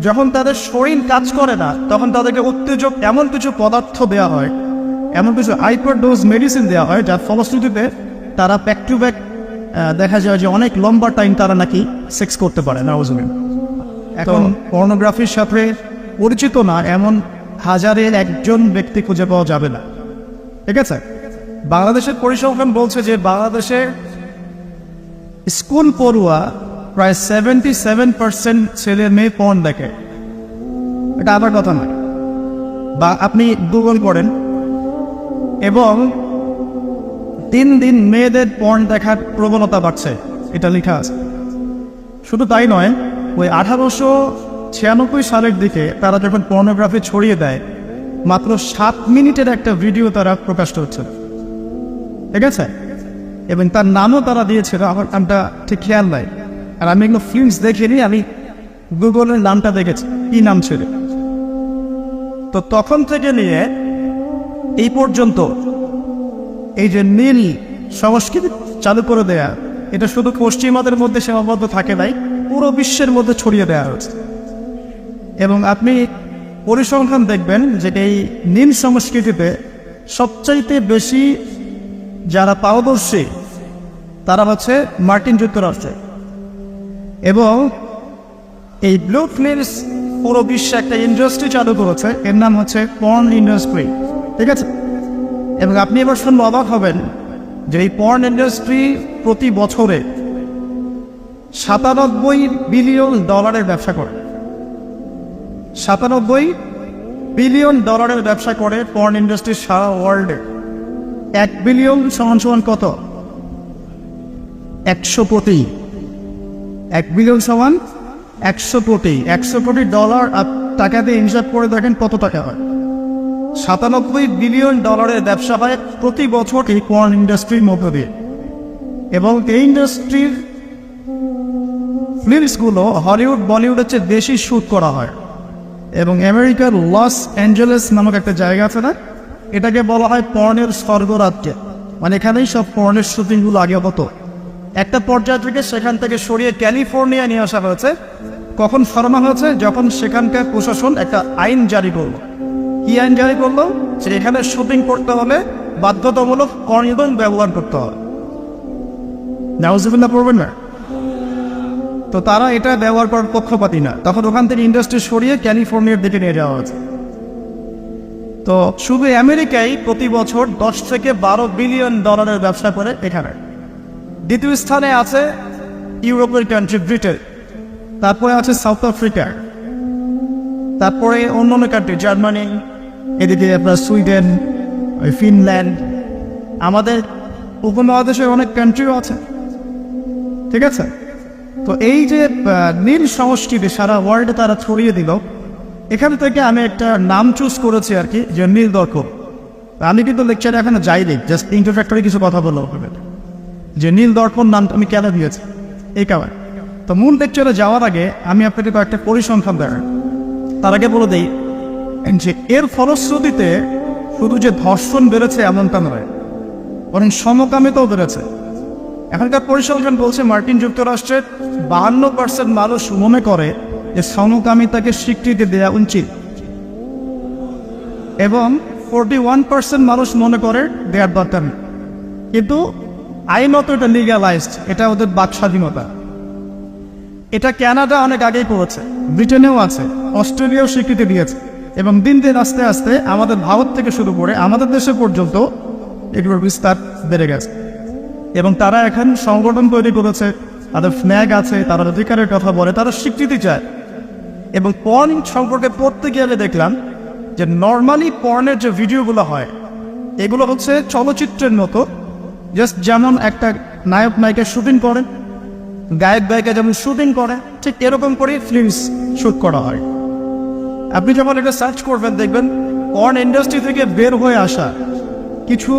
যখন তাদের শরীর কাজ করে না তখন তাদেরকে উত্তেজক এমন কিছু পদার্থ দেওয়া হয় এমন কিছু হাইপার ডোজ মেডিসিন দেওয়া হয় যার ফলশ্রুতিতে তারা ব্যাক টু ব্যাক দেখা যায় যে অনেক লম্বা টাইম তারা নাকি সেক্স করতে পারে নাউজুবিন এখন পর্নোগ্রাফির সাথে পরিচিত না এমন হাজারের একজন ব্যক্তি খুঁজে পাওয়া যাবে না। ঠিক আছে? বাংলাদেশের পরিসংখ্যান বলছে যে বাংলাদেশে স্কুল পড়ুয়া প্রায় সেভেন্টি সেভেন পার্সেন্ট ছেলে মেয়ে পর্ন দেখে। এটা আবার কথা নয়। বা আপনি গুগল করেন। এবং দিন দিন মেয়েদের পর্ন দেখার প্রবণতা বাড়ছে। এটা লেখা আছে। শুধু তাই নয়, ওই আঠারোশো ছিয়ানব্বই সালের দিকে তারা যখন পর্নোগ্রাফি ছড়িয়ে দেয়, মাত্র সাত মিনিটের একটা ভিডিও তারা প্রকাশ করছে ঠিক আছে? এবং তার নামও তারা দিয়েছিল, আমার নামটা ঠিক খেয়াল নাই। আর আমি এগুলো ফিল্মস দেখিনি আমি গুগলের নামটা দেখেছি। কি নাম ছিল? তো তখন থেকে নিয়ে এই পর্যন্ত এই যে নীল সংস্কৃতি চালু করে দেয়া, এটা শুধু পশ্চিমাদের মধ্যে সীমাবদ্ধ থাকে নাই, পুরো বিশ্বের মধ্যে ছড়িয়ে দেওয়া হয়েছে। এবং আপনি পরিসংখ্যান দেখবেন যে এই নীল সংস্কৃতিতে সবচাইতে বেশি যারা পারদর্শী, তারা হচ্ছে মার্কিন যুক্তরাষ্ট্রে এবং এই ব্লু ফিল্মস পুরো বিশ্বে একটা ইন্ডাস্ট্রি চালু করেছে। এর নাম হচ্ছে পর্ন ইন্ডাস্ট্রি ঠিক আছে? এবং আপনি এবার শুনলে অবাক হবেন যে এই পর্ন ইন্ডাস্ট্রি প্রতি বছরে সাতানব্বই বিলিয়ন ডলারের ব্যবসা করে। সাতানব্বই বিলিয়ন ডলারের ব্যবসা করে পর্ন ইন্ডাস্ট্রি সারা ওয়ার্ল্ডে এক বিলিয়ন সমান সমান কত? একশো কোটি এক বিলিয়ন সমান একশো কোটি। একশো কোটি ডলার আর টাকা দিয়ে হিসাব করে দেখেন কত টাকা হয়। সাতানব্বই বিলিয়ন ডলারের ব্যবসা হয় প্রতি বছর এই পর্ন ইন্ডাস্ট্রির মধ্য দিয়ে। এবং এই ইন্ডাস্ট্রির ফিল্মসগুলো হলিউড বলিউডের চেয়ে বেশি শ্যুট করা হয়। এবং আমেরিকার লস অ্যাঞ্জেলেস নামক একটা জায়গা আছে না? এটাকে বলা হয় পর্নের স্বর্গরাজ্য। মানে এখানেই সব পর্নের শ্যুটিংগুলো আগে হতো। একটা পর্যায় থেকে সেখান থেকে সরিয়ে ক্যালিফোর্নিয়া নিয়ে আসা হয়েছে। কখন ফরমা হয়েছে? যখন সেখানকার প্রশাসন একটা আইন জারি করল। কি আইন জারি করল? যে এখানে শুটিং করতে হলে বাধ্যতামূলক কর্নিদন ব্যবহার করতে হবে নাউজিবুল্লাহ পড়বেন না? তো তারা এটা ব্যবহার করার পক্ষপাতী না। তখন ওখান থেকে ইন্ডাস্ট্রি সরিয়ে ক্যালিফোর্নিয়ার দিকে নিয়ে যাওয়া হয়েছে। তো শুধু আমেরিকায় প্রতি বছর দশ থেকে বারো বিলিয়ন ডলারের ব্যবসা করে এখানে। দ্বিতীয় স্থানে আছে ইউরোপের কান্ট্রি ব্রিটেন তারপরে আছে সাউথ আফ্রিকা তারপরে অন্য অন্য কান্ট্রি জার্মানি এদিকে আপনার সুইডেন ফিনল্যান্ড আমাদের উপমহাদেশের অনেক কান্ট্রিও আছে। ঠিক আছে? তো এই যে নীল সংস্কৃতি সারা ওয়ার্ল্ডে তারা ছড়িয়ে দিল, এখান থেকে আমি একটা নাম চুজ করেছি আর কি, যে নীল দর্পণ। আমি কিন্তু লেকচারে এখানে যাইনি জাস্ট ইন্টারফ্যাক্টরি কিছু কথা আপনাদের। যে নীল দর্পণ নামটা আমি কেন দিয়েছি। এই কারণে। তো মূল লেকচারে যাওয়ার আগে আমি আপনাকে কয়েকটা পরিসংখ্যান দেখাই। তার আগে বলে দেই যে এর ফলশ্রুতিতে শুধু যে ধর্ষণ বেড়েছে এমনটা নয়, বরং সমকামিতাও বেড়েছে। এখনকার পরিসংখ্যান বলছে মার্কিন যুক্তরাষ্ট্রের বাহান্ন পার্সেন্ট মানুষ মনে করে যে সমকামিতাকে স্বীকৃতি দেওয়া উচিত। এবং ফোরটি ওয়ান পার্সেন্ট মানুষ মনে করে দেয়ার দরকার। কিন্তু আইনত এটা লিগালাইজড এটা ওদের বাক স্বাধীনতা। এটা ক্যানাডা অনেক আগেই করেছে, ব্রিটেনেও আছে, অস্ট্রেলিয়াও স্বীকৃতি দিয়েছে, এবং দিন দিন আস্তে আস্তে আমাদের ভারত থেকে শুরু করে আমাদের দেশে পর্যন্ত এগুলোর বিস্তার বেড়ে গেছে। এবং তারা এখন সংগঠন তৈরি করেছে, তাদের ফ্ল্যাগ আছে, তারা অধিকারের কথা বলে, তারা স্বীকৃতি চায়। এবং পর্ন সম্পর্কে পড়তে গেলে দেখলাম যে নর্মালি পর্নের যে ভিডিওগুলো হয়, এগুলো হচ্ছে চলচ্চিত্রের মতো জাস্ট যেমন একটা নায়ক নায়িকা শুটিং করে গায়ক গায়িকা যেমন শুটিং করে ঠিক এরকম করেই ফিল্মস শুট করা হয়। আপনি যখন এটা সার্চ করবেন, দেখবেন পর্ন ইন্ডাস্ট্রি থেকে বের হয়ে আসা কিছু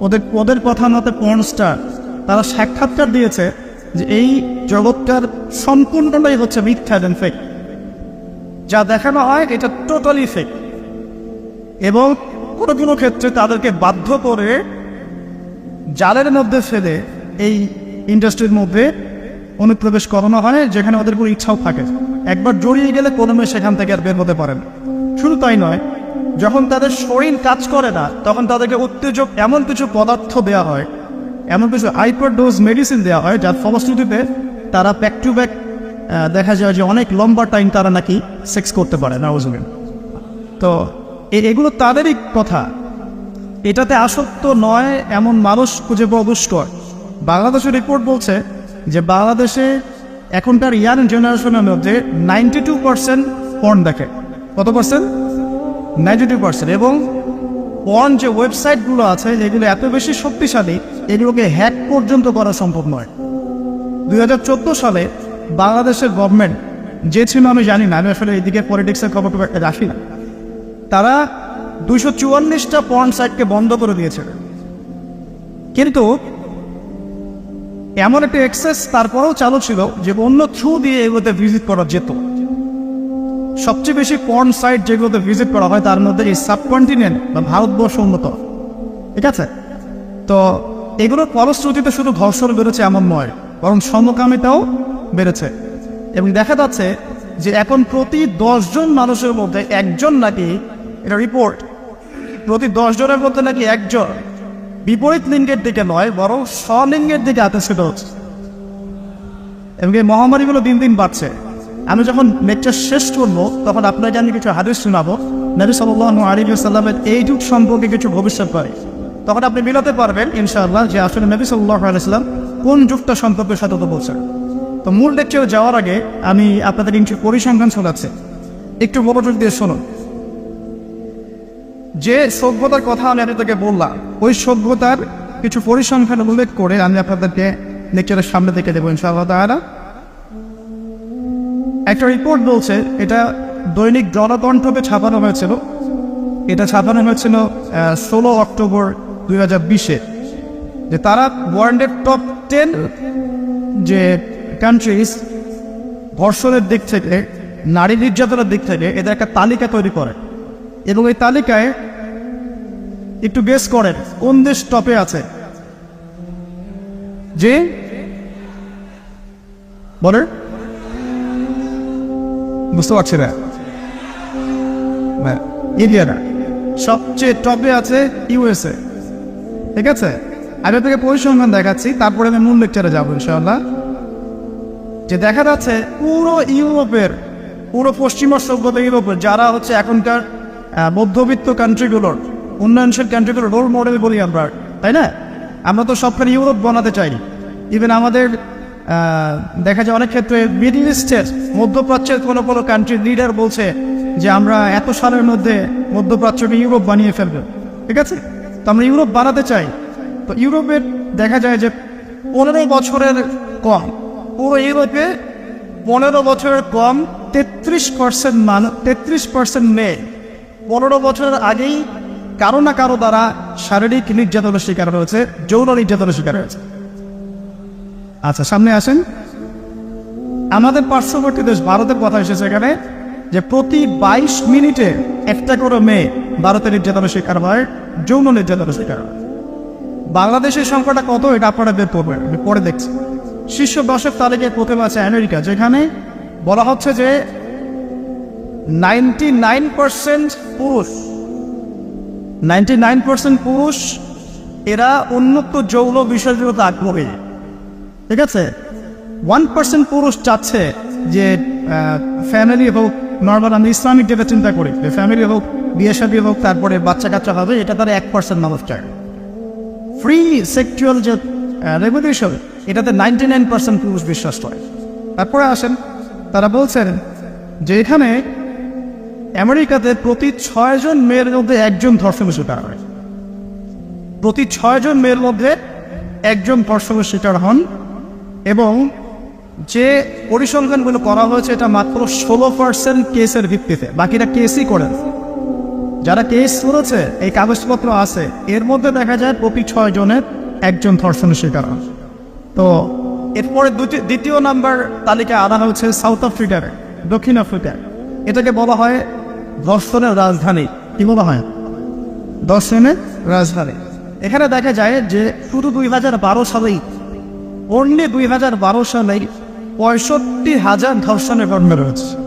ওদের ওদের কথা মতে পর্ন স্টার তারা সাক্ষাৎকার দিয়েছে যে এই জগৎটার সম্পূর্ণটাই হচ্ছে মিথ্যা দেন ফেক যা দেখানো হয় এটা টোটালি ফেক এবং কোনো কোনো ক্ষেত্রে তাদেরকে বাধ্য করে জালের মধ্যে ফেলে এই ইন্ডাস্ট্রির মধ্যে অনুপ্রবেশ করানো হয়, যেখানে ওদের কোনো ইচ্ছাও থাকে। একবার জড়িয়ে গেলে কোনো মেয়ে সেখান থেকে আর বের হতে পারেন। না শুধু তাই নয়, যখন তাদের শরীর কাজ করে না, তখন তাদেরকে উত্তেজক এমন কিছু পদার্থ দেওয়া হয়, এমন কিছু হাইপার ডোজ মেডিসিন দেওয়া হয়, যার ফলশ্রুতিতে তারা ব্যাক টু ব্যাক দেখা যায় যে অনেক লম্বা টাইম তারা নাকি সেক্স করতে পারে নাউজুবিন তো এগুলো তাদেরই কথা। এটাতে আসক্ত নয় এমন মানুষ খুঁজে পাওয়া দুষ্কর। বাংলাদেশের রিপোর্ট বলছে যে বাংলাদেশে এখনকার ইয়াং জেনারেশনের মধ্যে নাইনটি টু পার্সেন্ট পর্ন দেখে। কত পার্সেন্ট নাইনটি টু পার্সেন্ট এবং পর্ন যে ওয়েবসাইটগুলো আছে, যেগুলো এত বেশি শক্তিশালী, এগুলোকে হ্যাক পর্যন্ত করা সম্ভব নয়। দুই সালে বাংলাদেশের গভর্নমেন্ট যে ছিল আমি জানি না, আমি আসলে এদিকে পলিটিক্সের খবর রাখি না। তারা দুইশো চুয়াল্লিশটা পর্ন সাইটকে বন্ধ করে দিয়েছে। কিন্তু এমন একটা এক্সেস তারপরেও চালু ছিল যে অন্য থ্রু দিয়ে এগুলোতে ভিজিট করা যেত। সবচেয়ে বেশি পর্ন সাইট যেগুলোতে ভিজিট করা হয়, তার মধ্যে এই সাবকন্টিনেন্ট বা ভারতবর্ষ অন্যতম। ঠিক আছে? তো এগুলোর ফলশ্রুতিতে শুধু ধর্ষণ বেড়েছে এমন নয়, বরং সমকামিতাও বেড়েছে। এবং দেখা যাচ্ছে যে এখন প্রতি দশজন মানুষের মধ্যে একজন নাকি এটা রিপোর্ট প্রতি দশ জনের মধ্যে নাকি একজন। বিপরীত লিঙ্গের দিকে নয়, বরং স্বলিঙ্গের দিকে আকর্ষিত হচ্ছে। এবং এই মহামারীগুলো দিন দিন বাড়ছে। আমি যখন লেকচার শেষ করব, তখন আপনাকে আমি কিছু হাদিস শোনাবো। নবী সাল্লাহ আলী সাল্লামের এই যুগ সম্পর্কে কিছু ভবিষ্যৎ করে। তখন আপনি মিলাতে পারবেন, ইনশাআল্লাহ, যে আসলে নবী সাল্লাহ আলাইসাল্লাম কোন যুগটা সম্পর্কে সতত বলছেন। তো মূল লেকচারে যাওয়ার আগে আমি আপনাদের কিছু পরিসংখ্যান শোনাচ্ছি। একটু মনোযোগ দিয়ে শুনুন। যে সভ্যতার কথা আমি আপনাদেরকে বললাম, ওই সভ্যতার কিছু পরিসংখ্যান উল্লেখ করে আমি আপনাদেরকে লেকচারের সামনে দেখে দেবো ইনশাআল্লাহ একটা রিপোর্ট বলছে, এটা দৈনিক জনকণ্ঠকে ছাপানো হয়েছিল। এটা ছাপানো হয়েছিল ষোলো অক্টোবর দুই হাজার বিশে। যে তারা ওয়ার্ল্ডের টপ টেন যে কান্ট্রিজ ধর্ষণের দিক থেকে, নারী নির্যাতনের দিক থেকে, এদের একটা তালিকা তৈরি করে। এবং এই তালিকায় একটু গেস করেন, কোন দেশ টপে আছে? যে বলে বুঝতে পারছি না। ইন্ডিয়া না সবচেয়ে টপে আছে ইউএসএ ঠিক আছে? আমি আপনাকে পরিসংখ্যান দেখাচ্ছি, তারপরে আমি মূল লেকচারে যাব, ইনশাআল্লাহ। যে দেখা যাচ্ছে পুরো ইউরোপের, পুরো পশ্চিমা সভ্যতা ইউরোপের, যারা হচ্ছে এখনকার মধ্যবিত্ত কান্ট্রিগুলোর উন্নয়নশীল কান্ট্রিগুলোর রোল মডেল বলি আমরা, তাই না? আমরা তো সবখানে ইউরোপ বানাতে চাই। ইভেন আমাদের দেখা যায় অনেক ক্ষেত্রে মিডিল ইস্টের মধ্যপ্রাচ্যের কোনো কোনো কান্ট্রির লিডার বলছে যে আমরা এত সালের মধ্যে মধ্যপ্রাচ্যকে ইউরোপ বানিয়ে ফেলবে। ঠিক আছে? তো আমরা ইউরোপ বানাতে চাই। তো ইউরোপের দেখা যায় যে পনেরো বছরের কম, পুরো ইউরোপে পনেরো বছরের কম তেত্রিশ পার্সেন্ট মানুষ তেত্রিশ পার্সেন্ট মেয়ে পনেরো বছরের আগেই কারও না কারও দ্বারা শারীরিক নির্যাতনের শিকার হয়েছে, যৌন নির্যাতনের শিকার হয়েছে। আচ্ছা সামনে আসেন। আমাদের পার্শ্ববর্তী দেশ ভারতের কথা এসেছে এখানে যে প্রতি বাইশ মিনিটে একটা করে মেয়ে ভারতের নির্যাতনের শিকার হয়, যৌন নির্যাতনের শিকার হয়। বাংলাদেশের সংখ্যাটা কত এটা আপনারা বের করবেন, আমি পরে দেখছি। শীর্ষ দশক তালিকায় প্রথমে আছে আমেরিকা, যেখানে বলা হচ্ছে যে নাইনটি নাইন পার্সেন্ট পুরুষ। নাইনটি নাইন পার্সেন্ট পুরুষ, এরা উন্মুক্ত যৌন বিষয়গুলোতে আগ্রহী। ঠিক আছে? ওয়ান পার্সেন্ট পুরুষ চাচ্ছে যে ফ্যামিলি হোক নর্মাল আমি ইসলামিক যেটা চিন্তা করি ফ্যামিলি হোক, বিয়ে শাদী হোক, তারপরে বাচ্চা কাচ্চা হবে, এটা তারা এক পার্সেন্ট মানুষ চায়। ফ্রি সেক্সুয়াল যে রেগুলেশন এটাতে নাইনটি নাইন পার্সেন্ট পুরুষ বিশ্বাস করে তারপরে আসেন, তারা বলছেন যে এখানে আমেরিকাতে প্রতি ছয়জন মেয়ের মধ্যে একজন ধর্ষণের শিকার হয়। প্রতি ছয়জন মেয়ের মধ্যে একজন ধর্ষণের শিকার হন এবং যে পরিসংখ্যানগুলো করা হয়েছে, এটা মাত্র ষোলো পার্সেন্ট কেসের ভিত্তিতে। বাকিরা কেসই করেন। যারা কেস করেছে, এই কাগজপত্র আছে, এর মধ্যে দেখা যায় প্রতি ছয় জনের একজন ধর্ষণের শিকার হন। তো এরপরে দুটি দ্বিতীয় নাম্বার তালিকা আনা হয়েছে সাউথ আফ্রিকার, দক্ষিণ আফ্রিকার। এটাকে বলা হয় ধর্ষণের রাজধানী কি বলা হয় দর্শনের রাজধানী। এখানে দেখা যায় যে শুধু দুই হাজার বারো সালেই অন্য দুই হাজার বারো সালেই পঁয়ষট্টি হাজার ধর্ষণের কর্মে রয়েছে।